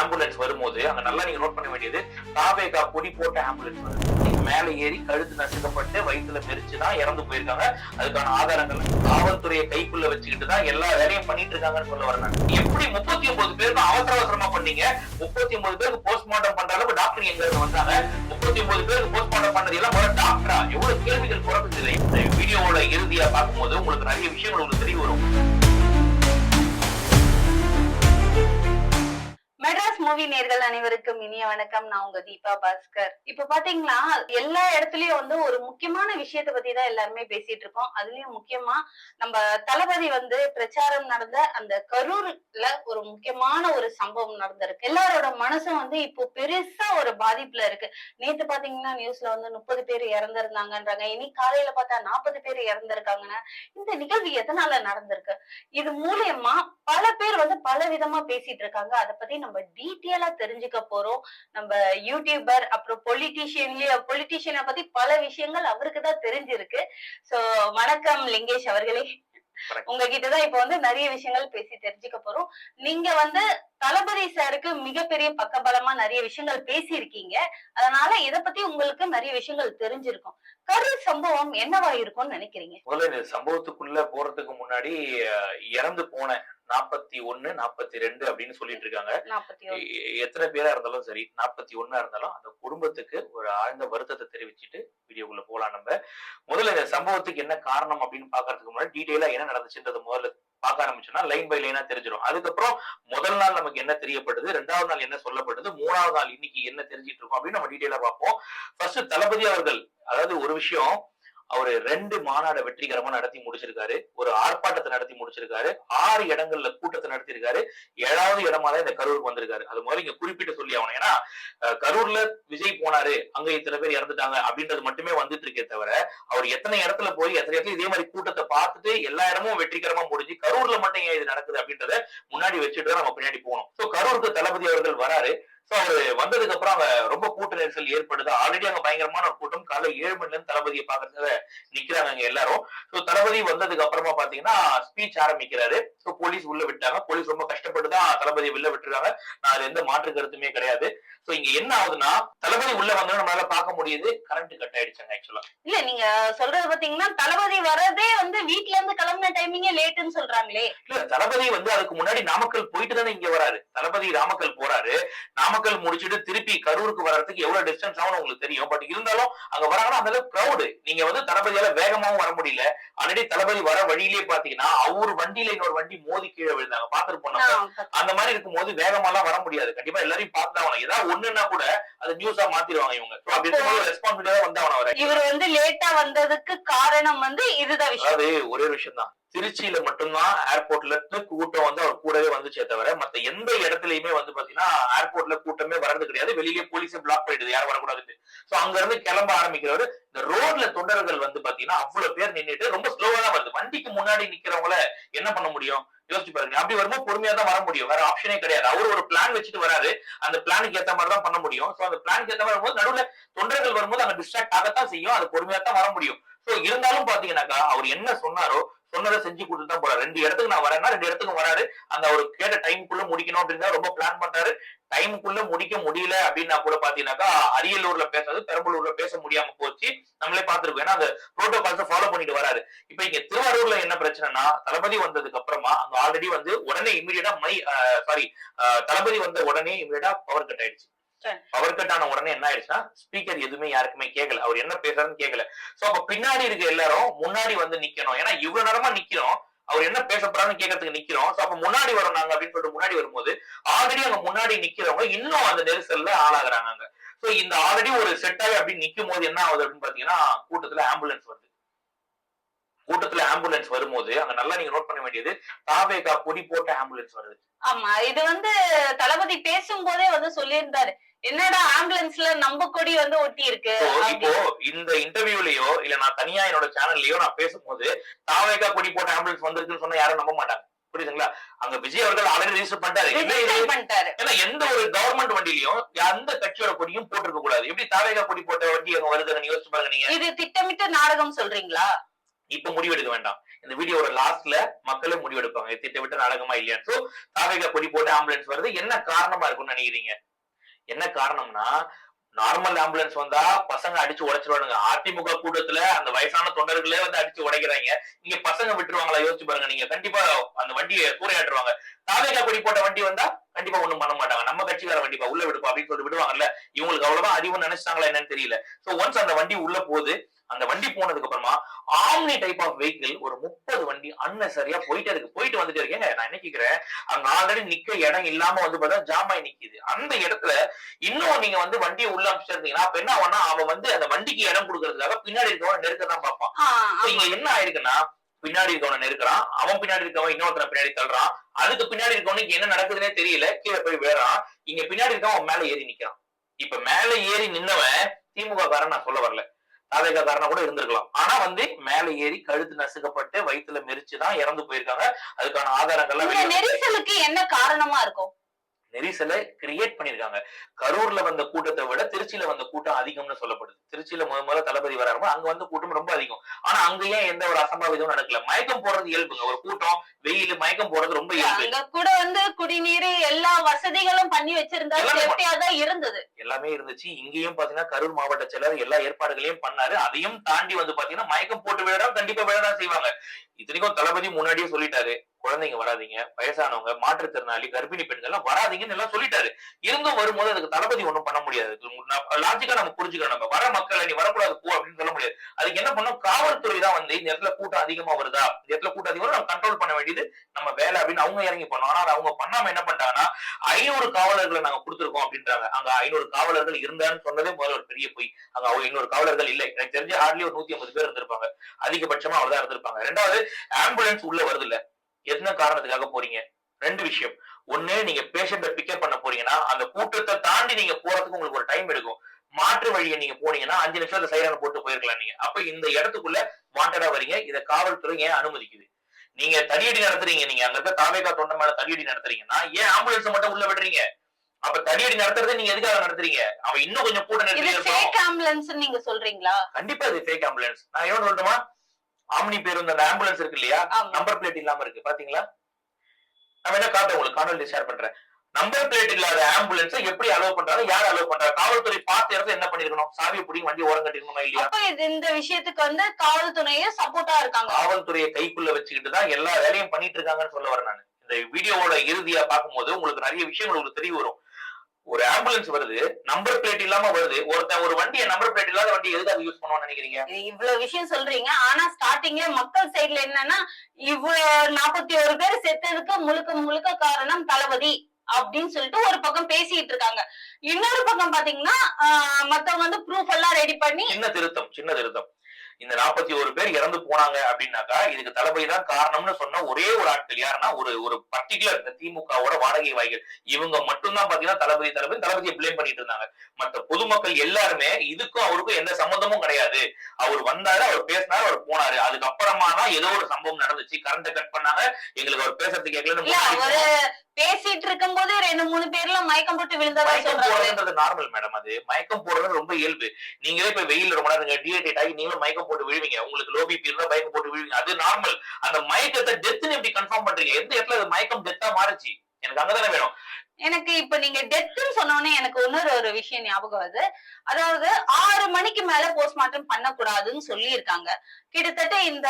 Ambulance வரும்போது அங்க நல்லா நீங்க நோட் பண்ண வேண்டியது தாவேகா கொடி போட்ட ஆம்புலன்ஸ் வருது. மேல ஏறி கழுத்து நசுக்கப்பட்டு வயிற்றுல மெரிச்சுதான் இறந்து போயிருக்காங்க. அதுக்கான ஆதாரங்கள் காவல்துறையை கைக்குள்ள வச்சுக்கிட்டு தான் எல்லா வேலையும் பண்ணிட்டு இருக்காங்கன்னு சொல்ல வரேன் எப்படி முப்பத்தி ஒன்பது பேருக்கு அவசர அவசரமா பண்ணீங்க? முப்பத்தி ஒன்பது பேருக்கு போஸ்ட்மார்ட்டம் பண்ற அளவுக்கு டாக்டர் எங்க இருந்து வந்தாங்க. முப்பத்தி ஒன்பது பேருக்கு போஸ்ட்மார்ட்டம் பண்ணது எல்லாம் முதல்ல டாக்டரா எவ்வளவு கேள்விகள் பிறக்குது இந்த வீடியோவோட இறுதியா பார்க்கும்போது உங்களுக்கு நிறைய விஷயங்கள் உங்களுக்கு தெரிய வரும். மூவி நேர்கள் அனைவருக்கும் இனிய வணக்கம். நான் உங்க தீபா பாஸ்கர். இப்ப பாத்தீங்கன்னா எல்லா இடத்துலயும் வந்து ஒரு முக்கியமான விஷயத்தை பத்தி தான் எல்லாருமே பேசிட்டு இருக்கோம். அதுலயும் முக்கியமா நம்ம தளபதி வந்து பிரச்சாரம் நடந்த அந்த கரூர்ல ஒரு முக்கியமான ஒரு சம்பவம் நடந்திருக்கு. எல்லாரோட மனசும் வந்து இப்போ பெருசா ஒரு பாதிப்புல இருக்கு. நேத்து பாத்தீங்கன்னா நியூஸ்ல வந்து முப்பது பேர் இறந்திருந்தாங்கன்றாங்க. இனி காலையில பார்த்தா நாற்பது பேர் இறந்திருக்காங்கன்னா. இந்த நிகழ்வு எதனால நடந்திருக்கு? இது மூலியமா பல பேர் வந்து பல விதமா பேசிட்டு இருக்காங்க. அதை பத்தி நம்ம டீட்டெயிலா தெரிஞ்சுக்க போறோம். நம்ம யூடியூபர் அப்புறம் பொலிட்டீஷியன்லயே பொலிட்டீஷியனை பத்தி பல விஷயங்கள் அவருக்கு தான் தெரிஞ்சிருக்கு. சோ வணக்கம் லிங்கேஷ் அவர்களே. உங்ககிட்டதான் இப்ப வந்து நிறைய விஷயங்கள் பேசி தெரிஞ்சுக்க போறோம். நீங்க வந்து தளபதி சாருக்கு மிகப்பெரிய பக்கபலமா நிறைய விஷயங்கள் பேசியிருக்கீங்க. அதனால இத பத்தி உங்களுக்கு நிறைய விஷயங்கள் தெரிஞ்சிருக்கும். கரூர் சம்பவம் என்னவா இருக்கும்னு நினைக்கிறீங்க? முதல்ல இந்த சம்பவத்துக்குள்ள போறதுக்கு முன்னாடி இறந்து போன நாற்பத்தி ஒண்ணு நாற்பத்தி ரெண்டு அப்படின்னு சொல்லிட்டு இருக்காங்க. எத்தனை பேரா இருந்தாலும் சரி நாற்பத்தி ஒண்ணா இருந்தாலும் அந்த குடும்பத்துக்கு ஒரு ஆழ்ந்த வருத்தத்தை தெரிவிச்சுட்டு வீடியோக்குள்ள போலாம் நம்ம. முதல்ல இந்த சம்பவத்துக்கு என்ன காரணம் அப்படின்னு பாக்குறதுக்கு முன்னாடி டீடைலா என்ன நடந்துச்சுன்றத முதல்ல பார்க்க ஆரம்பிச்சோம்னா லைன் பை லைனா தெரிஞ்சிடும். அதுக்கப்புறம் முதல் நாள் நமக்கு என்ன தெரியப்படுது ரெண்டாவது நாள் என்ன சொல்லப்படுது மூணாவது நாள் இன்னைக்கு என்ன தெரிஞ்சிட்டு இருக்கோம் அப்படின்னு நம்ம டீடைலா பார்ப்போம். ஃபர்ஸ்ட் தளபதி அவர்கள் அதாவது ஒரு விஷயம் அவரு ரெண்டு மாநாட வெற்றிகரமா நடத்தி முடிச்சிருக்காரு. ஒரு ஆர்ப்பாட்டத்தை நடத்தி முடிச்சிருக்காரு. ஆறு இடங்கள்ல கூட்டத்தை நடத்திருக்காரு. ஏழாவது இடமா தான் இந்த கரூருக்கு வந்திருக்காரு. அது முதல்ல இங்க குறிப்பிட்டு சொல்லி ஆகணும். ஏன்னா கரூர்ல விஜய் போனாரு. அங்க இத்தனை பேர் இறந்துட்டாங்க அப்படின்றது மட்டுமே வந்துட்டு இருக்கே தவிர அவர் எத்தனை இடத்துல போய் எத்தனை இடத்துல இதே மாதிரி கூட்டத்தை பார்த்துட்டு எல்லா இடமும் வெற்றிகரமா முடிஞ்சு கரூர்ல மட்டும் ஏன் இது நடக்குது அப்படின்றத முன்னாடி வச்சுட்டு தான் நம்ம பின்னாடி போகணும். சோ கரூருக்கு தளபதி அவர்கள் வராரு. சோ அவரு வந்ததுக்கு அப்புறம் அங்க ரொம்ப கூட்ட நெரிசல் ஏற்படுது. ஆல்ரெடி அங்க பயங்கரமான ஒரு கூட்டம். காலை ஏழு மணில இருந்து தளபதியை பாக்குறதுக்கு நிக்கிறாங்க அங்க எல்லாரும். சோ தளபதி வந்ததுக்கு அப்புறமா பாத்தீங்கன்னா ஸ்பீச் ஆரம்பிக்கிறாரு. சோ போலீஸ் உள்ள விட்டாங்க. போலீஸ் ரொம்ப கஷ்டப்பட்டு தான் தளபதி வெளில விட்டுருக்காங்க. நான் அது எந்த மாற்று கருத்துமே கிடையாது. சோ இங்க என்ன ஆகுதுன்னா தளபதி உள்ள வந்தோம் நம்மளால பார்க்க முடியுது. கரண்ட் கட் ஆயிடுச்சாங்க ஆக்சுவலா இல்ல நீங்க சொல்றது பாத்தீங்கன்னா தளபதி வரதே வந்து வீட்ல இருந்து கிளம்பின டைமிங்கே லேட்டுன்னு சொல்றாங்களே. இல்ல தளபதி வந்து அதுக்கு முன்னாடி நாமக்கல் போயிட்டு தானே இங்க வராரு. தளபதி நாமக்கல் போறாரு. நாமக்கல் முடிச்சுட்டு திருப்பி கரூருக்கு வர்றதுக்கு எவ்வளவு டிஸ்டன்ஸ் ஆகும் உங்களுக்கு தெரியும். பட் இருந்தாலும் அங்க வராங்கன்னா அந்த அளவுக்கு கிரௌடு நீங்க வந்து தளபதியால வேகமாவும் வர முடியல. ஆல்ரெடி தளபதி வர வழியிலே பாத்தீங்கன்னா அவர் வண்டியில இன்னொரு வண்டி மோதி கீழே விழுந்தாங்க. பாத்துருப்போம் அந்த மாதிரி இருக்கும்போது வேகமாலாம் வர முடியாது. கண்டிப்பா எல்லாரையும் பார்த்து ஆகணும். ஏதாவது ஒண்ணுன்னா கூட அது நியூஸா மாத்திடுவாங்க இவங்க. ரெஸ்பான்சிபிலிட்டியா வந்து அவன வர இவர் வந்து லேட்டா வந்ததுக்கு காரணம் வந்து இதுதான் விஷயம். ஒரு விஷயம் தான் திருச்சியில மட்டும்தான் ஏர்போர்ட்ல இருந்து கூட்டம் வந்து அவர் கூடவே வந்துச்சே தவிர மத்த எந்த இடத்துலயுமே வந்து பாத்தீங்கன்னா ஏர்போர்ட்ல கூட்டமே வர்றது கிடையாது. வெளியே போலீஸை பிளாக் பண்ணிடுது. யாரும் வரக்கூடாதுன்னு சோ அங்க இருந்து கிளம்ப ஆரம்பிக்கிறவர் இந்த ரோட்ல தொண்டர்கள் வந்து பாத்தீங்கன்னா அவ்வளவு பேர் நின்றுட்டு ரொம்ப ஸ்லோவா தான் வருது. வண்டிக்கு முன்னாடி நிக்கிறவங்கள என்ன பண்ண முடியும்? யோசிச்சு பாருங்க அப்படி வரும்போது பொறுமையா தான் வர முடியும். வேற ஆப்ஷனே கிடையாது. அவர் ஒரு பிளான் வச்சுட்டு வராரு. அந்த பிளானுக்கு ஏத்த மாதிரி தான் பண்ண முடியும். சோ அந்த பிளானுக்கு ஏத்த மாதிரி வரும்போது நடுவுல தொண்டர்கள் வரும்போது அங்க டிஸ்ட்ராக்ட் ஆகத்தான் செய்யும். அது பொறுமையா தான் வர முடியும். சோ இருந்தாலும் பாத்தீங்கன்னாக்கா அவர் என்ன சொன்னாரோ சொன்னதை செஞ்சு கொடுத்து தான் போறாரு. ரெண்டு இடத்துக்கு நான் வரேன்னா ரெண்டு இடத்துக்கு வராரு. அந்த அவர் கேட்ட டைமுக்குள்ள முடிக்கணும் அப்படின்னு ரொம்ப பிளான் பண்றாரு. டைமுக்குள்ள முடிக்க முடியல அப்படின்னா கூட பாத்தீங்கன்னாக்கா அரியலூர்ல பேசுறது பெரம்பலூர்ல பேச முடியாம போச்சு. நம்மளே பார்த்திருக்கோம். ஏன்னா அந்த புரோட்டோகால்ஸ் ஃபாலோ பண்ணிட்டு வராரு. இப்ப இங்க திருவாரூர்ல என்ன பிரச்சனைனா தளபதி வந்ததுக்கு அப்புறமா அங்க ஆல்ரெடி வந்து உடனே இமீடியட்டா மை சாரி தளபதி வந்த உடனே இமீடியட்டா பவர் கட் ஆயிடுச்சு. பவர் கட் ஆன உடனே என்ன ஆயிடுச்சுன்னா ஸ்பீக்கர் எதுவுமே யாருக்குமே கேட்கல அவர் என்ன பேசுறாருன்னு கேட்கல சோ அப்ப பின்னாடி இருக்க எல்லாரும் முன்னாடி வந்து நிக்கணும். ஏன்னா இவ்வளவு நேரமா நிக்கிறோம். அவர் என்ன பேச போறாருன்னு கேட்கறதுக்கு நிக்கிறோம். சோ அப்ப முன்னாடி வரோம் நாங்க அப்படின்னு சொல்லிட்டு முன்னாடி வரும்போது ஆல்ரெடி அங்க முன்னாடி நிக்கிறவங்க இன்னும் அந்த நெரிசல்ல ஆளாகிறாங்க அங்க. சோ இந்த ஆல்ரெடி ஒரு செட் ஆகி அப்படி நிக்கும் போது என்ன ஆகுது அப்படின்னு பாத்தீங்கன்னா கூட்டத்துல ஆம்புலன்ஸ் வருது. கூட்டத்துல ஆம்புலன்ஸ் வரும்போது அங்க நல்லா நீங்க நோட் பண்ண வேண்டியது தாவேகா கொடி போட்ட ஆம்புலன்ஸ் வருது. ஆமா இது வந்து தளபதி பேசும்போதே வந்து சொல்லியிருந்தாரு. என்னடா ஆம்புலன்ஸ்ல நம்ம கொடி வந்து ஒட்டி இருக்கு. இப்போ இந்த இன்டர்வியூலயோ இல்ல நான் தனியா என்னோட சேனல்லயோ நான் பேசும்போது தாவேகா கொடி போட்ட ஆம்புலன்ஸ் வந்திருக்குன்னு சொன்னா யாரும் நம்ப மாட்டாங்க. புரியுதுங்களா? அங்க விஜய் அவர்கள் ஆல்ரெடி ரெஜிஸ்டர் பண்ணிட்டாரு. ஏன்னா எந்த ஒரு கவர்மெண்ட் வண்டியிலயும் எந்த கட்சியோட கொடியும் போட்டிருக்க கூடாது. எப்படி தாவேகா கொடி போட்ட வண்டி அங்க வருதுன்னு யோசிச்சு பாருங்க நீங்க. இது திட்டமிட்ட நாடகம் சொல்றீங்களா? இப்ப முடிவெடுக்க வேண்டாம். இந்த வீடியோட லாஸ்ட்ல மக்களே முடிவெடுப்பாங்க. திட்டமிட்ட நாடகமா இல்லையா சோ தாவேகா கொடி போட்டு ஆம்புலன்ஸ் வருது. என்ன காரணமா இருக்கும்னு நினைக்கிறீங்க? என்ன காரணம்னா நார்மல் ஆம்புலன்ஸ் வந்தா பசங்க அடிச்சு உடைச்சிருவானுங்க. அதிமுக கூட்டத்துல அந்த வயசான தொண்டர்களே வந்து அடிச்சு உடைக்கிறாங்க. இங்க பசங்க விட்டுருவாங்களா? யோசிச்சு பாருங்க நீங்க. கண்டிப்பா அந்த வண்டியை சூறையாட்டுருவாங்க தாவேகா கொடி போட்ட வண்டி வந்தா கண்டிப்பா ஒண்ணும் பண்ண மாட்டாங்க. நம்ம கட்சிக்கார வண்டிப்பா உள்ள விடுப்பா அப்படின்னு சொல்லிட்டு விடுவாங்கல்ல? இவங்களுக்கு அவ்வளவுதான் அறிவு நினைச்சிட்டாங்களா என்னன்னு தெரியல. சோ ஒன்ஸ் அந்த வண்டி உள்ள போகுது அந்த வண்டி போனதுக்கு அப்புறமா ஆம்னி டைப் ஆஃப் வெஹிக்கிள் ஒரு முப்பது வண்டி அன்னசரியா போயிட்டே இருக்கு. போயிட்டு வந்துட்டே இருக்கேங்க நான் என்ன கேக்குறேன்? அங்க ஆல்ரெடி நிக்க இடம் இல்லாம வந்து பார்த்தா ஜாமாய் நிக்குது. அந்த இடத்துல இன்னும் நீங்க வந்து வண்டியை உள்ள அமைச்சிருந்தீங்கன்னா அப்ப என்ன ஆகும்னா அவன் வந்து அந்த வண்டிக்கு இடம் கொடுக்கறதுக்காக பின்னாடி இருக்கவன் நெருக்க தான் பார்ப்பான். இங்க என்ன ஆயிருக்குன்னா பின்னாடி இருக்கவன நெருக்கிறான். அவன் பின்னாடி இருக்கவன் இன்னொருத்தன பின்னாடி தள்ளுறான். அதுக்கு பின்னாடி இருக்கவனுக்கு என்ன நடக்குதுன்னே தெரியல. கீழே போய் விழறான். இங்க பின்னாடி இருக்கவன் மேல ஏறி நிக்கிறான். இப்ப மேல ஏறி நின்னவன் திமுக காரன் நான் சொல்ல வரல. தாவேகா காரனா கூட இருந்திருக்கலாம். ஆனா வந்து மேல ஏறி கழுத்து நசுக்கப்பட்டு வயித்துல மெரிச்சுதான் இறந்து போயிருக்காங்க. அதுக்கான ஆதாரங்கள்லாம் நெரிசலுக்கு என்ன காரணமா இருக்கும்? நெரிசலை கிரியேட் பண்ணிருக்காங்க கரூர்ல வந்த கூட்டத்தை விட திருச்சியில வந்த கூட்டம் அதிகம்னு சொல்லப்படுது. திருச்சியில முத முதல்ல தளபதி வராம அங்க வந்து கூட்டம் ரொம்ப அதிகம். ஆனா அங்க ஏன் எந்த ஒரு அசம்பாவிதமும் நடக்கல? மயக்கம் போடுறது இயல்புங்க. ஒரு கூட்டம் வெயில் மயக்கம் போடுறது ரொம்ப இயல்பு. அங்க கூட வந்து குடிநீர் எல்லா வசதிகளும் பண்ணி வச்சிருந்தா சேஃப்டியா தான் இருந்தது. எல்லாமே இருந்துச்சு. இங்கேயும் பாத்தீங்கன்னா கரூர் மாவட்ட செயலர் எல்லா ஏற்பாடுகளையும் பண்ணாரு. அதையும் தாண்டி வந்து பாத்தீங்கன்னா மயக்கம் போட்டு விழறோம் கண்டிப்பா விழதான் செய்வாங்க. இத்தனைக்கும் தளபதி முன்னாடியே சொல்லிட்டாரு. குழந்தைங்க வராதீங்க வயசானவங்க மாற்றுத்திறனாளி கர்ப்பிணி பெண்கள் எல்லாம் வராதீங்கன்னு எல்லாம் சொல்லிட்டாரு. இருந்தும் வரும்போது அதுக்கு தளபதி ஒண்ணும் பண்ண முடியாது. லாஜிக்கா நம்ம புரிஞ்சுக்கணும் நம்ம. வர மக்கள் நீ வரக்கூடாது போ அப்படின்னு சொல்ல முடியாது. அதுக்கு என்ன பண்ணும் காவல்துறை தான் வந்து இந்த இடத்துல கூட்டம் அதிகமா வருதா? இந்த இடத்துல கூட்டம் அதிகமா நம்ம கண்ட்ரோல் பண்ண வேண்டியது நம்ம வேலை அப்படின்னு அவங்க இறங்கி பண்ணோம் ஆனா அவங்க பண்ணாம என்ன பண்றாங்கன்னா ஐநூறு காவலர்களை நாங்க கொடுத்துருக்கோம் அப்படின்றாங்க. அங்க ஐநூறு காவலர்கள் இருந்தான்னு சொன்னதே முதல்ல ஒரு பெரிய போய். அங்க அவங்க ஐநூறு காவலர்கள் இல்லை. எனக்கு தெரிஞ்சு ஹார்ட்லி ஒரு நூத்தி ஐம்பது பேர் இருந்திருப்பாங்க. அதிகபட்சமா அவ்வளவுதான் இருந்திருப்பாங்க. ரெண்டாவது ஆம்புலன்ஸ் உள்ள வருது இல்ல என்ன காரணத்துக்காக போறீங்க? ரெண்டு விஷயம். ஒண்ணு நீங்க பேஷண்ட பிக்கப் பண்ண போறீங்கன்னா அந்த கூட்டத்தை தாண்டி நீங்க போறதுக்கு உங்களுக்கு ஒரு டைம் எடுக்கும். மாற்று வழியை நீங்க போனீங்கன்னா அஞ்சு நிமிஷம் அந்த சைரனை போட்டு போயிருக்கலாம் நீங்க. அப்ப இந்த இடத்துக்குள்ள வாண்டடா வரீங்க. இதை காவல்துறை ஏன் அனுமதிக்குது? நீங்க தடியடி நடத்துறீங்க. நீங்க அங்க இருக்க தாவேகா தொண்டை மேல தடியடி நடத்துறீங்கன்னா ஏன் ஆம்புலன்ஸ் மட்டும் உள்ள விடுறீங்க? அப்ப தடியடி நடத்துறதை நீங்க எதுக்காக நடத்துறீங்க? அவன் இன்னும் கொஞ்சம் கூட ஆம்புலன்ஸ் நீங்க சொல்றீங்களா? கண்டிப்பா இது ஃபேக் ஆம்புலன்ஸ் நான் என்ன சொல்லட்டுமா? ஆம்னி பேருந்து அந்த ஆம்புலன்ஸ் இருக்கு இல்லையா? நம்பர் பிளேட் இல்லாம இருக்கு. பாத்தீங்களா? நான் வேணா காட்ட உங்களுக்கு. காணொலி ஷேர் பண்றேன். நம்பர் பிளேட் இல்லாத ஆம்புலன்ஸ் எப்படி அலோவ் பண்றாங்க? யார் அலோவ் பண்றாங்க? காவல்துறை பார்த்த இடத்துல என்ன பண்ணிருக்கணும்? சாவியை பிடி வண்டி ஓரம் கட்டிருக்கணுமா இல்லையா? இந்த விஷயத்துக்கு வந்து காவல்துறையும் சப்போர்ட்டா இருக்காங்க. காவல்துறையை கைக்குள்ள வச்சுக்கிட்டு தான் எல்லா வேலையும் பண்ணிட்டு இருக்காங்கன்னு சொல்ல வரேன் நான். இந்த வீடியோவோட இறுதியா பார்க்கும்போது உங்களுக்கு நிறைய விஷயங்கள் உங்களுக்கு தெரிய வரும். ஒரு ஆம்புலன்ஸ் வருது நம்பர் பிளேட் இல்லாம வருது. ஒருத்தன் ஒரு வண்டியை நம்பர் பிளேட் இல்லாத வண்டி எதுக்காக யூஸ் பண்ணுவான்னு நினைக்கிறீங்க? இவ்வளவு விஷயம் சொல்றீங்க. ஆனா ஸ்டார்டிங்ல மக்கள் சைடுல என்னன்னா இவ்வளவு நாற்பத்தி ஒரு பேர் செத்ததுக்கு முழுக்க முழுக்க காரணம் தளபதி அப்படின்னு சொல்லிட்டு ஒரு பக்கம் பேசிட்டு இருக்காங்க. இன்னொரு பக்கம் பாத்தீங்கன்னா மத்தவங்க வந்து ப்ரூஃப் எல்லாம் ரெடி பண்ணி சின்ன திருத்தம் சின்ன திருத்தம். இந்த நாற்பத்தி ஒரு பேர் இறந்து போனாங்க அப்படின்னாக்கா இதுக்கு தளபதி தான் காரணம்னு சொன்ன ஒரே ஒரு ஆட்கள் யாருன்னா ஒரு ஒரு பர்டிகுலர் இந்த திமுகவோட வாடகை வாய்கள் இவங்க மட்டும்தான் பாத்தீங்கன்னா தளபதி தளபதி தளபதியை பிளேம் பண்ணிட்டு இருந்தாங்க மத்த பொதுமக்கள் எல்லாருமே இதுக்கும் அவருக்கும் எந்த சம்பந்தமும் கிடையாது அவர் வந்தாரு அவர் பேசினாரு அவர் போனாரு அதுக்கப்புறமா தான் ஏதோ ஒரு சம்பவம் நடந்துச்சு கரண்ட கட் பண்ணாங்க எங்களுக்கு அவர் பேசுறது கேட்கலன்னு பேசிட்டு இருக்கும் போது ரெண்டு மூணு பேர்ல மயக்கம் போட்டு விழுந்ததா சொல்றாங்க நார்மல் மேடம் அது மயக்கம் போடுறது ரொம்ப இயல்பு நீங்களே இப்ப வெயில் ரொம்ப நேரம் டீஹைட்ரேட் ஆகி நீங்களும் மயக்கம் போட்டு விழுவீங்க. உங்களுக்கு லோ பிபி இருந்தா மயக்கம் போட்டு விழுவீங்க. அது நார்மல் அந்த மயக்கத்தை டெத்னு எப்படி கன்ஃபார்ம் பண்றீங்க? எந்த இடத்துல அது மயக்கம் டெத்தா மாறுச்சு? எனக்கு அங்கதானே வேணும். எனக்கு இப்ப நீங்க டெத்துன்னு சொன்னோடனே எனக்கு இன்னொரு ஒரு விஷயம் ஞாபகம் வருது. அதாவது ஆறு மணிக்கு மேல போஸ்ட்மார்ட்டம் பண்ணக்கூடாதுன்னு சொல்லி இருக்காங்க கிட்டத்தட்ட இந்த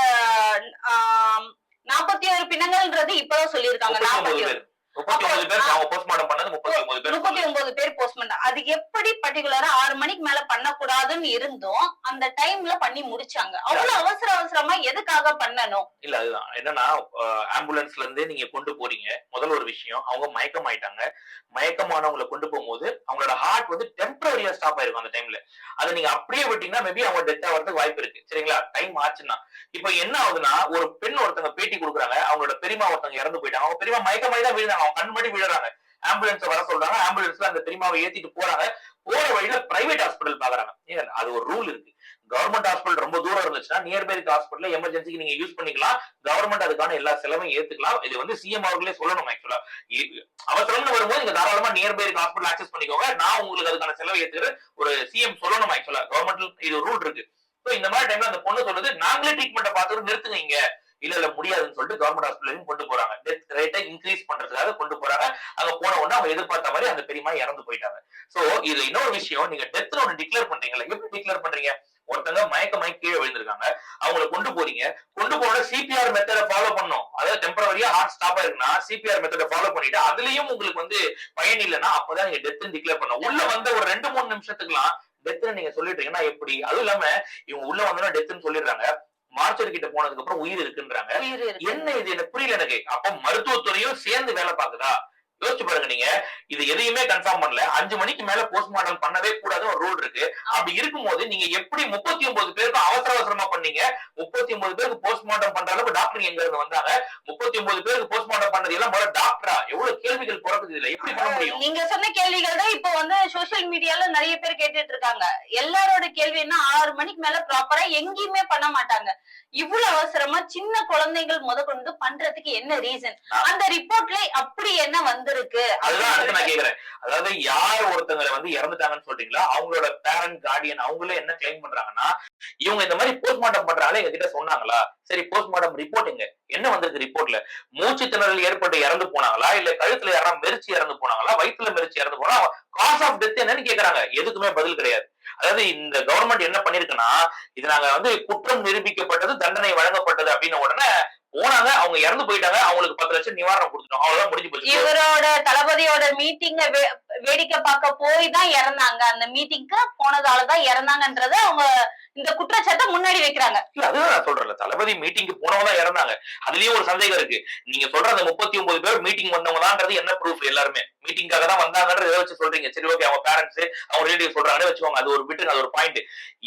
நாற்பத்தி ஒரு பிணங்கள்ன்றது இப்பதான் சொல்லியிருக்காங்க. நாற்பத்தி பேர். முப்பத்தி ஒன்பது பேர் போஸ்ட்மெண்ட் அது எப்படி பர்டிகுலரா ஆறு மணிக்கு மேல பண்ணக்கூடாதுன்னு இருந்தும் அந்த டைம்ல பண்ணி முடிச்சாங்க. அவ்வளவு அவசர அவசரமா எதுக்காக பண்ணணும்? இல்ல அதுதான். என்னன்னா ஆம்புலன்ஸ்ல இருந்தே நீங்க கொண்டு போறீங்க. முதல் ஒரு விஷயம் அவங்க மயக்கம் ஆயிட்டாங்க மயக்கமானவங்களை கொண்டு போகும்போது அவங்களோட ஹார்ட் வந்து டெம்பரரியா ஸ்டாப் ஆயிருக்கும் அந்த டைம்ல அதை நீங்க அப்படியே விட்டீங்கன்னா மேபி அவங்க டெத் ஆகிறதுக்கு வாய்ப்பு இருக்கு. சரிங்களா? டைம் ஆச்சுன்னா. இப்போ என்ன ஆகுதுன்னா ஒரு பெண் ஒருத்தங்க பேட்டி கொடுக்குறாங்க. அவங்களோட பெரியமா ஒருத்தங்க இறந்து போயிட்டாங்க. அவங்க பெரியமா மயக்கமாயி தான் விழுந்தாங்க. அவங்க கண்மடி விழுறாங்க. ஆம்புலன்ஸ் வர சொல்றாங்க. ஆம்புலன்ஸ்ல அந்த பெரியமாவை ஏத்திட்டு போறாங்க. போற வழியில பிரைவேட் ஹாஸ்பிட்டல் பாக்குறாங்க. அது ஒரு ரூல் இருக்கு. கவர்மெண்ட் ஹாஸ்பிட்டல் ரொம்ப தூரம் இருந்துச்சுன்னா நியர்பை இருக்க ஹாஸ்பிட்டல் எமர்ஜென்சிக்கு நீங்க யூஸ் பண்ணிக்கலாம். கவர்மெண்ட் அதுக்கான எல்லா செலவும் ஏத்துக்கலாம். இது வந்து சிஎம் அவர்களே சொல்லணும் ஆக்சுவலா அவசரம்னு வரும்போது நீங்க தாராளமா நியர்பை இருக்க ஹாஸ்பிட்டல் ஆக்சஸ் பண்ணிக்கோங்க. நான் உங்களுக்கு அதுக்கான செலவை ஏத்துக்கிறேன். ஒரு சிஎம் சொல்லணும் ஆக்சுவலா கவர்மெண்ட் இது ரூல் இருக்கு. இந்த மாதிரி டைம்ல அந்த பொண்ணு சொல்றது நாங்களே ட்ரீட்மெண்ட் பார்த்துட்டு நிறுத்துங்க இல்ல இல்ல முடியாதுன்னு சொல்லிட்டு கவர்மெண்ட் ஹாஸ்பிட்டலையும் கொண்டு போறாங்க. டெத் ரேட்டை இன்க்ரீஸ் பண்றதுக்காக கொண்டு போறாங்க. அங்க போன உடனே அவங்க எதிர்பார்த்த மாதிரி அந்த பெரியமா இறந்து போயிட்டாங்க. சோ இதுல இன்னொரு விஷயம் நீங்க டெத்ல ஒண்ணு டிக்ளேர் பண்றீங்களா எப்படி டிக்ளேர் பண்றீங்க? ஒருத்தங்க மயக்கமாய் கீழே விழுந்திருக்காங்க. அவங்கள கொண்டு போறீங்க. கொண்டு போன சிபிஆர் மெத்தட ஃபாலோ பண்ணும் அதாவது டெம்பரவரியா ஹார்ட் ஸ்டாப் ஆயிருக்குன்னா சிபிஆர் மெத்தட ஃபாலோ பண்ணிட்டு அதுலயும் உங்களுக்கு வந்து பயன் இல்லைன்னா அப்பதான் நீங்க டெத் டிக்ளேர் பண்ணும் உள்ள வந்த ஒரு ரெண்டு மூணு நிமிஷத்துக்குலாம் டெத்னு நீங்க சொல்லிட்டீங்கன்னா எப்படி? அதுவும் இல்லாம இவங்க உள்ள வந்தோம்னா டெத்னு சொல்லிடுறாங்க. மார்ச்சர் கிட்ட போனதுக்கு அப்புறம் உயிர் இருக்குன்றாங்க. என்ன இது? எனக்கு புரியல எனக்கு. அப்ப மருத்துவத்துறையும் சேர்ந்து வேலை பாக்குதா யோசிச்சு பாருங்க நீங்க. இது எதையுமே கன்ஃபார்ம் பண்ணல. அஞ்சு மணிக்கு மேல போஸ்ட்மார்ட்டம் பண்ணவே கூடாது ஒரு ரூல் இருக்கு. அப்படி இருக்கும்போது நீங்க எப்படி முப்பத்தி ஒன்பது பேருக்கு அவசர அவசரமா பண்ணீங்க? முப்பத்தி ஒன்பது பேருக்கு போஸ்ட்மார்ட்டம் பண்ற அளவுக்கு டாக்டர் எங்க இருந்து வந்தாங்க. முப்பத்தி ஒன்பது பேருக்கு போஸ்ட்மார்ட்டம் பண்ணது எல்லாம் முதல்ல டாக்டரா எவ்வளவு கேள்விகள் பிறக்குது இதுல? எப்படி பண்ண முடியும்? நீங்க சொன்ன கேள்விகள் தான் இப்போ வந்து சோசியல் மீடியால நிறைய பேர் கேட்டுட்டு இருக்காங்க. எல்லாரோட கேள்வி என்ன? ஆறு மணிக்கு மேல ப்ராப்பரா எங்கேயுமே பண்ண மாட்டாங்க. இவ்வளவு அவசரமா சின்ன குழந்தைகள் முத கொண்டு பண்றதுக்கு என்ன ரீசன். அந்த ரிப்போர்ட்ல அப்படி என்ன வந்திருக்கு? அதுதான் நான் கேக்குறேன். அதாவது யார் ஒருத்தங்களை வந்து இறந்துட்டாங்கன்னு சொல்றீங்களா? அவங்களோட பேரண்ட் கார்டியன் அவங்களே என்ன கிளைம் பண்றாங்கன்னா இவங்க இந்த மாதிரி போஸ்ட்மார்ட்டம் பண்றாங்களே எங்க கிட்ட சொன்னாங்களா? சரி போஸ்ட்மார்ட்டம் ரிப்போர்ட் எங்க? என்ன வந்திருக்கு ரிப்போர்ட்ல மூச்சு திணறல் ஏற்பட்டு இறந்து போனாங்களா? இல்ல கழுத்துல யாராவது மெரிச்சு இறந்து போனாங்களா? வயித்துல மெரிச்சு இறந்து போனா காஸ் ஆஃப் டெத் என்னன்னு கேக்குறாங்க. எதுக்குமே பதில் கிடையாது. அதாவது இந்த கவர்மெண்ட் என்ன பண்ணிருக்குன்னா இது நாங்க வந்து குற்றம் நிரூபிக்கப்பட்டது தண்டனை வழங்கப்பட்டது அப்படின்ன உடனே போனாங்க அவங்க இறந்து போயிட்டாங்க அவங்களுக்கு பத்து லட்சம் நிவாரணம் கொடுத்துட்டோம். அவ்வளவுதான் முடிஞ்சு போச்சு. இவரோட தளபதியோட மீட்டிங்க வேடிக்கை பார்க்க போய் தான் இறந்தாங்க. அந்த மீட்டிங்க்கு போனதாலதான் இறந்தாங்கன்றத அவங்க இந்த குற்றச்சாட்டை முன்னாடி வைக்கிறாங்க. அதுதான் நான் சொல்றேன்ல. தளபதி மீட்டிங்க்கு போனவங்க தான் இறந்தாங்க. அதுலயும் ஒரு சந்தேகம் இருக்கு. நீங்க சொல்ற அந்த முப்பத்தி ஒன்பது பேர் மீட்டிங் வந்தவங்களான்றது என்ன ப்ரூஃப் எல்லாருமே? மீட்டிங்காக தான் வந்தாங்கன்றத எதை வச்சு சொல்றீங்க. சரி ஓகே அவங்க பேரண்ட்ஸ் அவங்க ரிலேட்டிவ் சொல்றாங்கன்னு வச்சுக்கோங்க. அது ஒரு விட்டு அது ஒரு பாயிண்ட்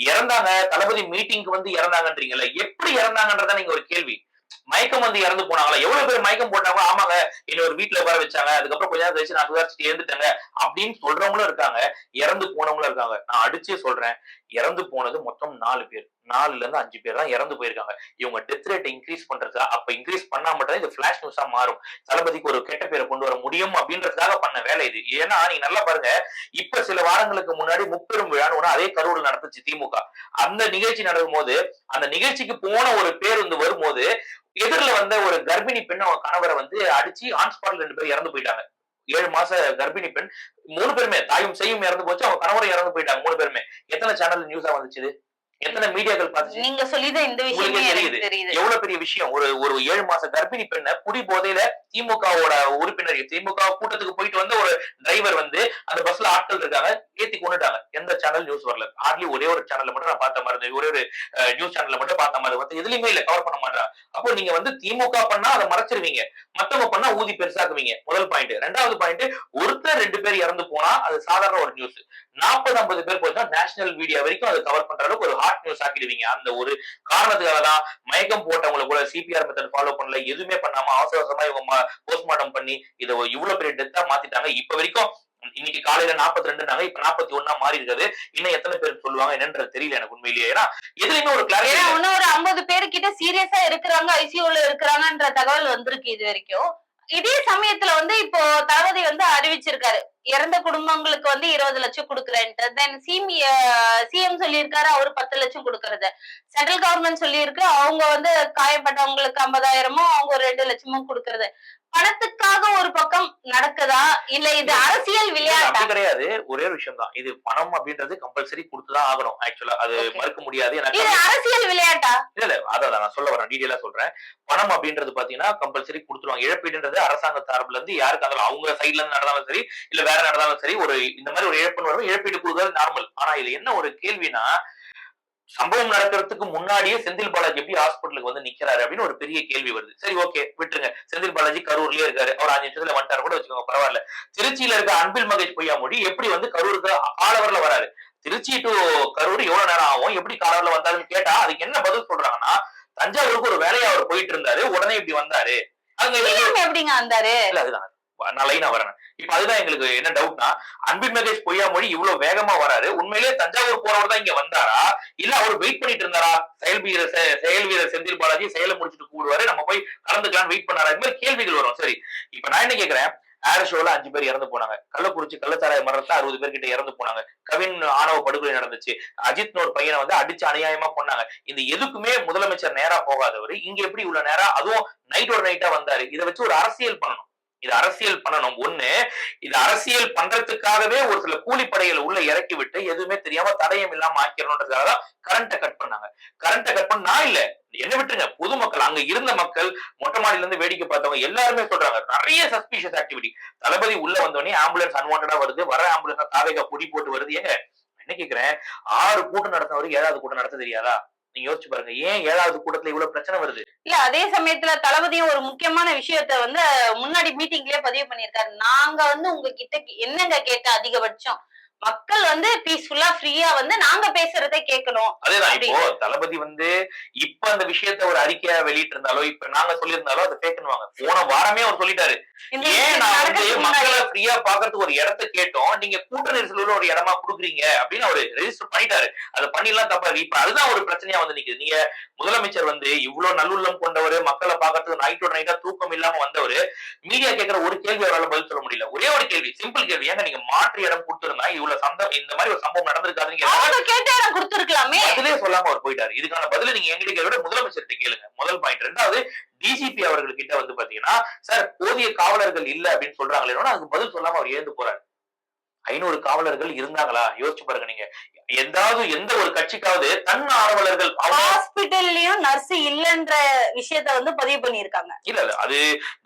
இறந்தாங்க தளபதி மீட்டிங்க்கு வந்து இறந்தாங்கன்றீங்கல்ல எப்படி இறந்தாங்கன்றத நீங்க ஒரு கேள்வி. மயக்கம் வந்து இறந்து போனாங்களா? எவ்வளவு பேர் மயக்கம் போட்டாங்க ஆமாங்க என்ன ஒரு வீட்டுல உட்கார வச்சாங்க அதுக்கப்புறம் கொஞ்ச நேரம் கழிச்சு நான் சுதாரிச்சுட்டு இறந்துட்டேங்க அப்படின்னு சொல்றவங்களும் இருக்காங்க. இறந்து போனவங்களும் இருக்காங்க. நான் அடிச்சே சொல்றேன் இறந்து போனது மொத்தம் நாலு பேர். நாலுல இருந்து அஞ்சு பேர் தான் இறந்து போயிருக்காங்க. இவங்க டெத் ரேட் இன்க்ரீஸ் பண்றதா அப்ப இன்க்ரீஸ் பண்ணா மட்டும் இது பிளாஷ் நியூஸா மாறும். தளபதிக்கு ஒரு கெட்ட பேரை கொண்டு வர முடியும் அப்படின்றதுக்காக பண்ண வேலை இது. ஏன்னா நீங்க நல்லா பாருங்க இப்ப சில வாரங்களுக்கு முன்னாடி முப்பெரும் விழான்னு ஒண்ணு அதே கரூர் நடந்துச்சு திமுக. அந்த நிகழ்ச்சி நடக்கும் போது அந்த நிகழ்ச்சிக்கு போன ஒரு பேருந்து வரும்போது எதிரில் வந்த ஒரு கர்ப்பிணி பெண் அவங்க கணவரை வந்து அடிச்சு ஆன்ஸ்பாட்ல ரெண்டு பேர் இறந்து போயிட்டாங்க. ஏழு மாச கர்ப்பிணி பெண் மூணு பேருமே தாயும் செய்யும் இறந்து போச்சு. அவங்க கணவரும் இறந்து போயிட்டாங்க மூணு பேருமே. எத்தனை சேனல் நியூஸா வந்துச்சு எத்தனை மீடியாக்கள் பார்த்துச்சு? நீங்க சொல்லிதான் இந்த விஷயமே எனக்கு தெரியுது. எவ்வளவு பெரிய விஷயம்? ஒரு ஒரு ஏழு மாச கர்ப்பிணி பெண்ணை குடி போதையில திமுகவோட உறுப்பினர் திமுக கூட்டத்துக்கு போயிட்டு வந்த ஒரு டிரைவர் வந்து அந்த பஸ்ல ஆட்கள் இருக்காங்க ஏத்தி கொண்டுட்டாங்க. எந்த சேனல் நியூஸ் வரல. ஹார்ட்லி ஒரே ஒரு சேனல்ல மட்டும் நான் பார்த்த மாதிரி. ஒரே ஒரு நியூஸ் சேனல்ல மட்டும் பார்த்த மாதிரி வந்து எதுலயுமே இல்ல. கவர் பண்ண மாட்டாங்க அப்போ நீங்க வந்து திமுக பண்ணா அதை மறைச்சிருவீங்க. மத்தவங்க பண்ணா ஊதி பெருசாக்குவீங்க. முதல் பாயிண்ட் ரெண்டாவது பாயிண்ட் ஒருத்தர் ரெண்டு பேர் இறந்து போனா அது சாதாரண ஒரு நியூஸ் நாற்பது ஐம்பது பேர் போச்சா நேஷனல் மீடியா வரைக்கும் அதை கவர் பண்ற அளவுக்கு ஒரு நியூஸ் ஆக்கிடுவீங்க அந்த ஒரு காரணத்துக்காக தான் மயக்கம் போட்டவங்களை கூட சிபிஆர் மெத்தட் ஃபாலோ பண்ணல எதுவுமே பண்ணாம அவசர அவசரமா இவங்க போஸ்ட்மார்ட்டம் பண்ணி இதை இவ்வளவு பெரிய டெத்தா மாத்திட்டாங்க. இப்ப வரைக்கும் இன்னைக்கு காலையில நாற்பத்தி ரெண்டுனாங்க இப்ப நாற்பத்தி ஒன்னா மாறி இருக்காது. இன்னும் எத்தனை பேர் சொல்லுவாங்க என்னன்றது தெரியல எனக்கு உண்மையிலேயே. ஏன்னா எதுலயுமே ஒரு கிளாரிட்டி இன்னும் ஒரு ஐம்பது பேரு கிட்ட சீரியஸா இருக்கிறாங்க ஐசியூல இருக்கிறாங்கன்ற தகவல் வந்திருக்கு இது வரைக்கும். இதே சமயத்துல வந்து இப்போ தளபதி வந்து அறிவிச்சிருக்காரு. இறந்த குடும்பங்களுக்கு வந்து இருபது லட்சம் கொடுக்குறேன்ட்டு. தென் சிஎம் சிஎம் சொல்லியிருக்காரு அவரு பத்து லட்சம் கொடுக்கறது. சென்ட்ரல் கவர்மெண்ட் சொல்லியிருக்கு அவங்க வந்து காயப்பட்டவங்களுக்கு ஐம்பதாயிரமும் அவங்க ஒரு ரெண்டு லட்சமும் கொடுக்கறது. பணத்துக்காக ஒரு பக்கம் நடக்குதா? இல்ல இது அரசியல் விளையாட்டா? அப்படி கிடையாது. ஒரே விஷயம் தான். இது பணம் அப்படின்றது கம்பல்சரி கொடுத்துதான் ஆகணும் ஆக்சுவலா அது. மறுக்க முடியாது. எனக்கு இது அரசியல் விளையாட்டா? இல்ல இல்ல அதான் நான் சொல்ல வரேன் டீடைலா சொல்றேன். பணம் அப்படின்றது பாத்தீங்கன்னா கம்பல்சரி கொடுத்துருவாங்க. இழப்பீடுன்றது அரசாங்க தரப்புல இருந்து யாருக்கு அதில் அவங்க சைட்ல இருந்து நடந்தாலும் சரி இல்ல வேற நடந்தாலும் சரி ஒரு இந்த மாதிரி ஒரு இழப்புன்னு வரும் இழப்பீடு கொடுக்கறது நார்மல் ஆனா இதுல என்ன ஒரு கேள்வினா சம்பவம் நடக்கிறதுக்கு முன்னாடியே செந்தில் பாலாஜி எப்படி ஹாஸ்பிட்டலுக்கு வந்து நிக்கிறாரு அப்படின்னு ஒரு பெரிய கேள்வி வருது. சரி ஓகே விட்டுருங்க. செந்தில் பாலாஜி கரூர்லயே இருக்காரு. அவர் அஞ்சு நிமிஷத்துல வந்துட்டாரு கூட வச்சுக்கோங்க பரவாயில்ல. திருச்சியில இருக்க அன்பில் மகேஷ் பொய்யாமொழி எப்படி வந்து கரூருக்கு காலவரில் வராரு? திருச்சி டு கரூர் எவ்வளவு நேரம் ஆகும்? எப்படி காலவரில் வந்தாருன்னு கேட்டா அதுக்கு என்ன பதில் சொல்றாங்கன்னா தஞ்சாவூருக்கு ஒரு வேலையா அவர் போயிட்டு இருந்தாரு உடனே இப்படி வந்தாரு. அங்க எப்படிங்க வந்தாரு? இல்ல அதுதான். நான் லைனா வரேன். இப்ப அதுதான் எங்களுக்கு என்ன டவுட்னா அன்பின் மகேஷ் பொய்யாமொழி இவ்வளவு வேகமா வராரு உண்மையிலேயே தஞ்சாவூர் போறவர் தான் இங்க வந்தாரா? இல்ல அவர் வெயிட் பண்ணிட்டு இருந்தாரா? செயல் வீரர் செயல் வீரர் செந்தில் பாலாஜி செயலை முடிச்சுட்டு கூடுவாரு நம்ம போய் கலந்துக்கலாம்னு வெயிட் பண்ணாரா? இந்த மாதிரி கேள்விகள் வரும். சரி இப்ப நான் என்ன கேக்குறேன்? ஏர் ஷோல அஞ்சு பேர் இறந்து போனாங்க. கள்ளக்குறிச்சி கள்ளச்சாராய மரணத்துல அறுபது பேர் கிட்ட இறந்து போனாங்க. கவின் ஆணவ படுகொலை நடந்துச்சு. அஜித்னு ஒரு பையனை வந்து அடிச்சு அநியாயமா பண்ணாங்க இந்த எதுக்குமே முதலமைச்சர் நேரா போகாதவர். இங்க எப்படி உள்ள நேரா? அதுவும் நைட்டோட நைட்டா வந்தாரு. இதை வச்சு ஒரு அரசியல் பண்ணணும். இது அரசியல் பண்ணணும். ஒண்ணு இது அரசியல் பண்றதுக்காகவே ஒரு சில கூலிப்படைகளை உள்ள இறக்கி விட்டு எதுவுமே தெரியாம தடயம் இல்லாம ஆக்கிறோன்றதுக்காக தான் கரண்ட்டை கட் பண்ணாங்க. கரண்ட்டை கட் பண்ணா இல்ல என்ன விட்டுருங்க பொதுமக்கள் அங்க இருந்த மக்கள் மொட்டை மாடியில இருந்து வேடிக்கை பார்த்தவங்க எல்லாருமே சொல்றாங்க. நிறைய சஸ்பீஷியஸ் ஆக்டிவிட்டி தளபதி உள்ள வந்தோடனே ஆம்புலன்ஸ் அன்வான்டா வருது. வர ஆம்புலன்ஸ் தாவேகா பொடி போட்டு வருது. ஏங்க என்ன கேக்குறேன்? ஆறு கூட்டம் நடத்தினவருக்கு ஏதாவது கூட்டம் நடத்த தெரியாதா? நீங்க யோசிச்சு பாருங்க. ஏன் ஏழாவது கூட்டத்துல இவ்வளவு பிரச்சனை வருது? இல்ல அதே சமயத்துல தளபதியும் ஒரு முக்கியமான விஷயத்த வந்து முன்னாடி மீட்டிங்லயே பதிவு பண்ணியிருக்காரு. நாங்க வந்து உங்ககிட்ட என்னங்க கேட்ட அதிகபட்சம்? மக்கள் வந்து பீஸ்ஃபுல்லா ஃப்ரீயா வந்து நாங்க பேசுறதை கேட்கணும் அதேதான். இப்போ தளபதி வந்து இப்ப அந்த விஷயத்த ஒரு அறிக்கையா வெளியிட்டு இருந்தாலோ இப்ப நாங்க சொல்லியிருந்தாலோ அதை கேட்கணுவாங்க போன வாரமே அவர் சொல்லிட்டாரு. மக்களை ஃப்ரீயா பாக்குறதுக்கு ஒரு இடத்த கேட்டோம். நீங்க கூட்ட நெரிசல் ஒரு இடமா குடுக்குறீங்க அப்படின்னு அவரு ரெஜிஸ்டர் பண்ணிட்டாரு. அதை பண்ணிடலாம் தப்பா. இப்ப அதுதான் ஒரு பிரச்சனையா வந்து நிக்குது. நீங்க முதலமைச்சர் வந்து இவ்வளவு நல்லுள்ளம் கொண்டவர் மக்களை பாக்குறதுக்கு நைட்டோட நைட்டா தூக்கம் இல்லாம வந்தவர் மீடியா கேட்கிற ஒரு கேள்வி அவரால் பதில் சொல்ல முடியல. ஒரே ஒரு கேள்வி சிம்பிள் கேள்வி. ஏங்க நீங்க மாற்று இடம் கொடுத்திருந்தா இவ்வளவு சந்தம் இந்த மாதிரி ஒரு சம்பவம் நடந்திருக்காதுன்னு கொடுத்துருக்கலாமே. பதிலே சொல்லாம அவர் போயிட்டாரு. இதுக்கான பதில நீங்க எங்கிட்ட கேட்க விட முதலமைச்சர்கிட்ட கேளுங்க. முதல் பாயிண்ட் ரெண்டாவது டிஜிபி அவர்கள் கிட்ட வந்து பாத்தீங்கன்னா சார் போதிய காவலர்கள் இல்ல அப்படின்னு சொல்றாங்களே அதுக்கு பதில் சொல்லாம அவர் ஏந்து போறாரு. ஐநூறு காவலர்கள் இருந்தாங்களா? யோசிச்சு பாருங்க நீங்க. எந்தாவது எந்த ஒரு கட்சிக்காவது தன் ஆர்வலர்கள் ஹாஸ்பிட்டல்லயும் நர்ஸ் இல்லன்ற விஷயத்த வந்து பதிவு பண்ணிருக்காங்க இல்ல இல்ல. அது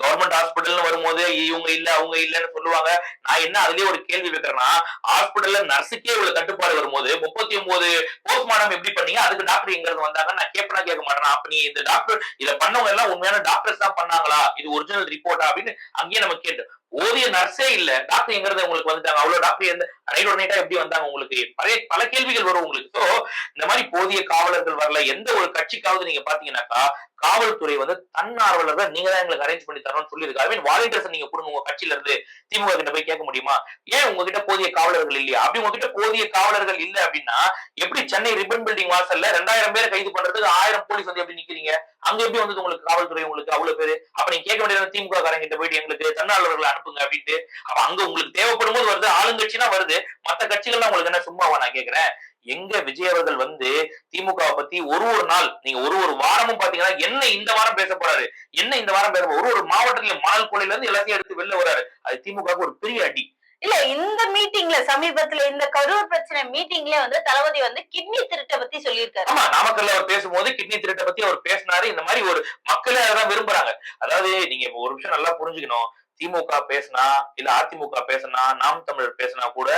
கவர்மெண்ட் ஹாஸ்பிட்டல்னு வரும்போது இவங்க இல்ல அவங்க இல்லன்னு சொல்லுவாங்க. நான் என்ன அதுலயே ஒரு கேள்வி வைக்கிறேன்னா ஹாஸ்பிட்டல்ல நர்ஸுக்கே இவ்வளவு கட்டுப்பாடு வரும்போது முப்பத்தி ஒன்பது போஸ்ட்மார்டம் எப்படி பண்ணீங்க? அதுக்கு டாக்டர் எங்க இருந்து வந்தாங்க? நான் கேட்பனா கேட்க மாட்டேன்? அப்ப நீ இந்த டாக்டர் இத பண்ணவங்க எல்லாம் உண்மையான டாக்டர்ஸ் தான் பண்ணாங்களா? இது ஒரிஜினல் ரிப்போர்ட்டா அப்படின்னு அங்கேயே நம்ம கேட்டு ஓவிய நர்ஸே இல்ல. டாக்டர் எங்க இருந்து உங்களுக்கு வந்துட்டாங்க. அவ்வளவு டாக்டர் எந்த நைட்டோட நைட்டா எப்படி வந்தாங்க உங்களுக்கு? பழைய பல கேள்விகள் வரும் உங்களுக்கு. இந்த மாதிரி போதிய காவலர்கள் வரல. எந்த ஒரு கட்சிக்காவது நீங்க பாத்தீங்கன்னாக்கா காவல்துறை வந்து தன்னார்வலர்கள் நீங்க தான் எங்களுக்கு அரேஞ்ச் பண்ணி தரணும்னு சொல்லியிருக்கு. ஐ மீன் வாலண்டியர்ஸ் நீங்க கொடுங்க. உங்க கட்சியில இருந்து திமுக கிட்ட போய் கேட்க முடியுமா? ஏன் உங்ககிட்ட போதிய காவலர்கள் இல்லையா? அப்படி உங்ககிட்ட போதிய காவலர்கள் இல்ல அப்படின்னா எப்படி சென்னை ரிப்பன் பில்டிங் வாசல்ல ரெண்டாயிரம் பேரை கைது பண்றதுக்கு ஆயிரம் போலீஸ் வந்து எப்படி நிக்கிறீங்க? அங்க எப்படி வந்து உங்களுக்கு காவல்துறை உங்களுக்கு அவ்வளவு பேரு? அப்ப நீங்க கேட்க வேண்டியது திமுக காரங்க போயிட்டு எங்களுக்கு தன்னார்வலர்களை அனுப்புங்க அப்படின்ட்டு. அப்ப அங்க உங்களுக்கு தேவைப்படும் போது வருது. ஆளுங்கட்சினா வருது. மத்த கட்சிகள்லாம் உங்களுக்கு என்ன சும்மாவா நான் கேட்கிறேன் எங்க விஜய் அவர்கள் வந்து திமுக பத்தி ஒரு ஒரு நாள் நீங்க ஒரு ஒரு வாரமும் பாத்தீங்கன்னா என்ன இந்த வாரம் பேச போறாரு? என்ன இந்த வாரம் பேச? ஒரு ஒரு மாவட்டத்துல மணல் கொலையில இருந்து எல்லாத்தையும் எடுத்து வெளில வராரு அது திமுக ஒரு பெரிய அடி. இல்ல இந்த மீட்டிங்ல சமீபத்துல இந்த கரூர் பிரச்சனை மீட்டிங்ல வந்து தளபதி வந்து கிட்னி திருட்டை பத்தி சொல்லியிருக்காரு. ஆமா நாமக்கல்ல அவர் பேசும்போது கிட்னி திருட்டை பத்தி அவர் பேசினாரு. இந்த மாதிரி ஒரு மக்களே அதான் விரும்புறாங்க. அதாவது நீங்க இப்ப ஒரு விஷயம் நல்லா புரிஞ்சுக்கணும். திமுக பேசினா இல்ல அதிமுக பேசினா நாம் தமிழர் பேசினா கூட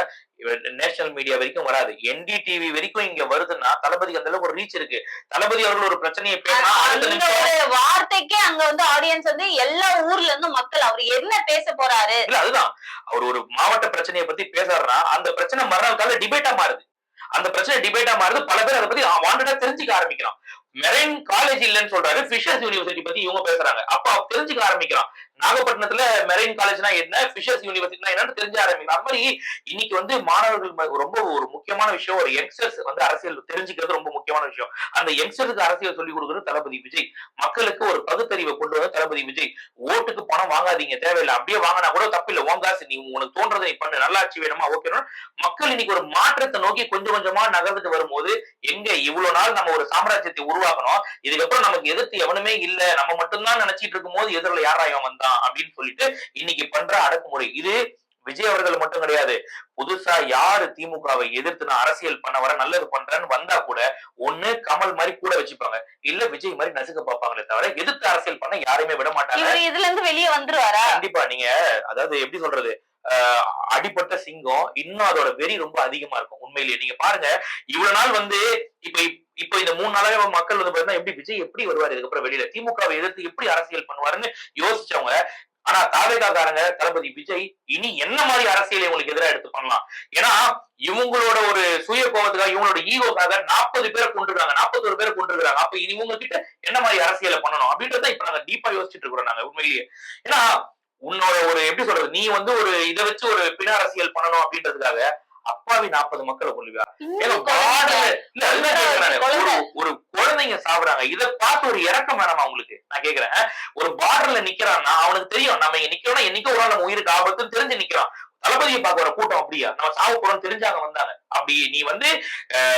நேஷனல் மீடியா வரைக்கும் வராது. என்டிடிவி வரைக்கும் இங்க வருதுன்னா தளபதிக்கு அந்த அளவுக்கு ஒரு ரீச் இருக்கு. தளபதி அவர்கள் ஒரு பிரச்சனையை வார்த்தைக்கே அங்க வந்து ஆடியன்ஸ் வந்து எல்லா ஊர்ல இருந்து மக்கள் அவர் என்ன பேச போறாரு? இல்ல அதுதான். அவர் ஒரு மாவட்ட பிரச்சனையை பத்தி பேசுறாருன்னா அந்த பிரச்சனை மறுநாள் கால டிபேட்டா மாறுது. அந்த பிரச்சனை டிபேட்டா மாறுது. பல பேர் அதை பத்தி வாண்டடா தெரிஞ்சுக்க ஆரம்பிக்கிறான். மெரைன் காலேஜ் இல்லைன்னு சொல்றாரு. ஃபிஷர்ஸ் யூனிவர்சிட்டி பத்தி இவங்க பேசுறாங்க. அப்ப தெரிஞ்சுக்க ஆரம்பிக்கிறான். நாகப்பட்டினத்துல மெரைன் காலேஜ்னா என்ன? பிஷர்ஸ் யூனிவர்சிட்டினா என்னன்னு தெரிஞ்ச ஆரம்பிக்கும் அது மாதிரி இன்னைக்கு வந்து மாணவர்கள் ரொம்ப ஒரு முக்கியமான விஷயம். ஒரு யங்ஸ்டர்ஸ் வந்து அரசியல் தெரிஞ்சுக்கிறது ரொம்ப முக்கியமான விஷயம். அந்த யங்ஸ்டருக்கு அரசியல் சொல்லிக் கொடுக்குறது தளபதி விஜய். மக்களுக்கு ஒரு பகுத்தறிவை கொண்டு வந்த தளபதி விஜய். ஓட்டுக்கு பணம் வாங்காதீங்க தேவையில்லை. அப்படியே வாங்கினா கூட தப்பில்லை. உன் காசு நீ உனக்கு தோன்றதை நீ பண்ணு. நல்லாட்சி வேணுமா? ஓகேனா மக்கள் இன்னைக்கு ஒரு மாற்றத்தை நோக்கி கொஞ்சம் கொஞ்சமா நகர்ந்துட்டு வரும்போது எங்க இவ்வளவு நாள் நம்ம ஒரு சாம்ராஜ்யத்தை உருவாக்கணும். இதுக்கப்புறம் நமக்கு எதிர்த்து எவனுமே இல்ல. நம்ம மட்டும்தான் நினைச்சிட்டு இருக்கும்போது எதிரில் யாராயும் வந்தா வந்தான் அப்படின்னு சொல்லிட்டு இன்னைக்கு பண்ற அடக்குமுறை. இது விஜய் அவர்கள் மட்டும் கிடையாது. புதுசா யாரு திமுகவை எதிர்த்து நான் அரசியல் பண்ண வர நல்லது பண்றேன்னு வந்தா கூட ஒண்ணு கமல் மாதிரி கூட வச்சுப்பாங்க. இல்ல விஜய் மாதிரி நசுக்க பார்ப்பாங்களே தவிர எதிர்த்து அரசியல் பண்ண யாரையுமே விட மாட்டாங்க. இதுல இருந்து வெளியே வந்துருவாரா? கண்டிப்பா. நீங்க அதாவது எப்படி சொல்றது? ஆஹ் அடிபட்ட சிங்கம் இன்னும் அதோட வெறி ரொம்ப அதிகமா இருக்கும். உண்மையிலேயே. நீங்க பாருங்க இவ்வளவு நாள் வந்து இப்ப இப்ப இந்த மூணு நாளாக மக்கள் வந்து பாத்தீங்கன்னா எப்படி விஜய் எப்படி வருவாரு? இதுக்கப்புறம் வெளியில திமுகவை எதிர்த்து எப்படி அரசியல் பண்ணுவாருன்னு யோசிச்சவங்க. ஆனா தாவேகாக்காரங்க தளபதி விஜய் இனி என்ன மாதிரி அரசியலை உங்களுக்கு எதிராக எடுத்து பண்ணலாம்? ஏன்னா இவங்களோட ஒரு சுய கோபத்துக்காக இவங்களோட ஈகோக்காக நாற்பது பேரை கொண்டிருக்காங்க நாற்பத்தொரு பேரை கொண்டுருக்காங்க அப்ப இனி இவங்க கிட்ட என்ன மாதிரி அரசியலை பண்ணணும்? அப்படின்றத இப்ப நாங்க டீப்பா யோசிச்சுட்டு இருக்கிறோம் நாங்க உண்மையிலேயே. ஏன்னா உன்னோட ஒரு எப்படி சொல்றது? நீ வந்து ஒரு இதை வச்சு ஒரு பின அரசியல் பண்ணணும் அப்படின்றதுக்காக அப்பாவி நாற்பது மக்களை கொள்ளுவியா ஒரு- குழந்தைங்க சாப்பிடுறாங்க இத பார்த்து ஒரு இறக்கம் வேணாமா உங்களுக்கு? நான் கேக்குறேன். ஒரு பார்டர்ல நிக்கிறான்னா அவனுக்கு தெரியும். நம்ம இங்க நிக்கிறோம்னா என்னைக்கோ ஒரு நாள் நம்ம உயிருக்கு ஆபத்துன்னு தெரிஞ்சு நிக்கிறோம். தளபதியை பார்க்க வர கூட்டம் அப்படியா? நம்ம சாவு போறோம் தெரிஞ்சாங்க வந்தாங்க. அப்படி நீ வந்து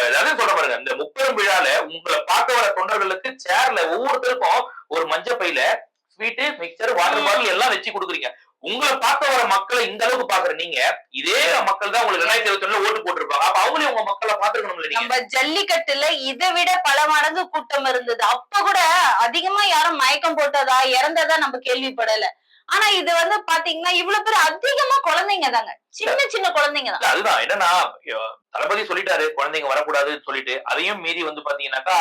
அதாவது சொல்ற பாருங்க. இந்த முப்பெரும் விழால உங்களை பார்க்க வர தொண்டர்களுக்கு சேர்ல ஒவ்வொருத்தருக்கும் ஒரு மஞ்ச பையில ஸ்வீட்டு மிக்சர் வாட்டர் பாட்டில் எல்லாம் வச்சு கொடுக்குறீங்க. உங்களை பார்க்க வர மக்களை இந்த அளவுக்கு பாக்குற நீங்க இதே மக்கள் தான் உங்களுக்கு ரெண்டாயிரத்தி இருபத்தி ஒண்ணுல ஓட்டு போட்டிருப்பாங்க. அப்ப அவங்களே உங்க மக்களை பாத்துருக்கணும்ல நம்ம ஜல்லிக்கட்டுல இதை விட பல மடங்கு கூட்டம் இருந்தது. அப்ப கூட அதிகமா யாரும் மயக்கம் போட்டதா இறந்ததா நம்ம கேள்விப்படல. ஆனா இது வந்து பாத்தீங்கன்னா இவ்வளவு பேர் அதிகமா குழந்தைங்க தாங்க. சின்ன சின்ன குழந்தைங்க தான். அதுதான். என்னன்னா தளபதி சொல்லிட்டாரு குழந்தைங்க வரக்கூடாதுன்னு சொல்லிட்டு. அதையும் மீறி வந்து பாத்தீங்கன்னாக்கா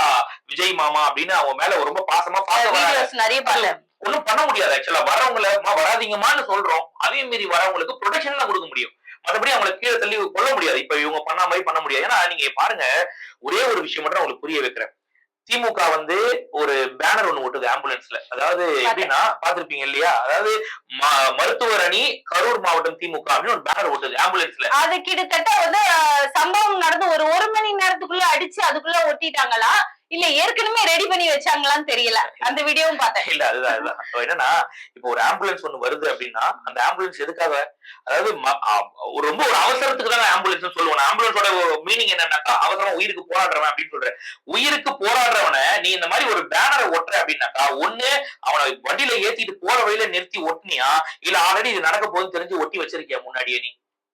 விஜய் மாமா அப்படின்னு அவங்க மேல ரொம்ப பாசமா வீடியோஸ் நிறைய பார்த்தேன் ஒன்றும் பண்ண முடியாது. ஆக்சுவலா வரவங்கள "அம்மா, வராதீங்கம்மான்னு சொல்றோம். அதே மீறி வரவங்களுக்கு ப்ரொடெக்ஷன் தான் கொடுக்க முடியும். மற்றபடி அவங்களை கீழே தள்ளி கொள்ள முடியாது. இப்ப இவங்க பண்ண மாதிரி பண்ண முடியாது. ஏன்னா நீங்க பாருங்க ஒரே ஒரு விஷயம் மட்டும் அவங்களுக்கு உங்களுக்கு புரிய வைக்கிறேன். திமுக வந்து ஒரு பேனர் ஒண்ணு ஓட்டுது ஆம்புலன்ஸ்ல அதாவது எப்படின்னா பாத்திருப்பீங்க இல்லையா? அதாவது ம- மருத்துவர் அணி கரூர் மாவட்டம் திமுக அப்படின்னு ஒரு பேனர் ஓட்டுது ஆம்புலன்ஸ்ல அது கிட்டத்தட்ட வந்து சம்பவம் நடந்து ஒரு ஒரு மணி நேரத்துக்குள்ள அடிச்சு அதுக்குள்ள ஒட்டிட்டாங்களா? இல்ல ஏற்கனவே ரெடி பண்ணி வச்சாங்களான்னு தெரியல. அந்த வீடியோவும் பார்த்தேன். இல்ல அதுதான் அதுதான். என்னன்னா இப்போ ஒரு ஆம்புலன்ஸ் ஒண்ணு வருது அப்படின்னா அந்த ஆம்புலன்ஸ் எதுக்காக? அதாவது ரொம்ப ஒரு அவசரத்துக்கு தான் ஆம்புலன்ஸ் சொல்லுவோம் ஆம்புலன்ஸோட மீனிங் என்னன்னாக்கா அவசரம் உயிருக்கு போராடுறவன் அப்படின்னு சொல்றேன். உயிருக்கு போராடுறவனை நீ இந்த மாதிரி ஒரு பேனரை ஒட்டுற அப்படின்னாக்கா ஒண்ணு அவனை வண்டியில ஏத்திட்டு போற வழியில நிறுத்தி ஒட்டினியா? இல்ல ஆல்ரெடி இது நடக்க போகுதுன்னு தெரிஞ்சு ஒட்டி வச்சிருக்கியா முன்னாடியே நீ?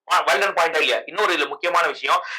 வைல்டன் பாயிண்டா இல்லையா? இன்னொரு இதுல முக்கியமான விஷயம்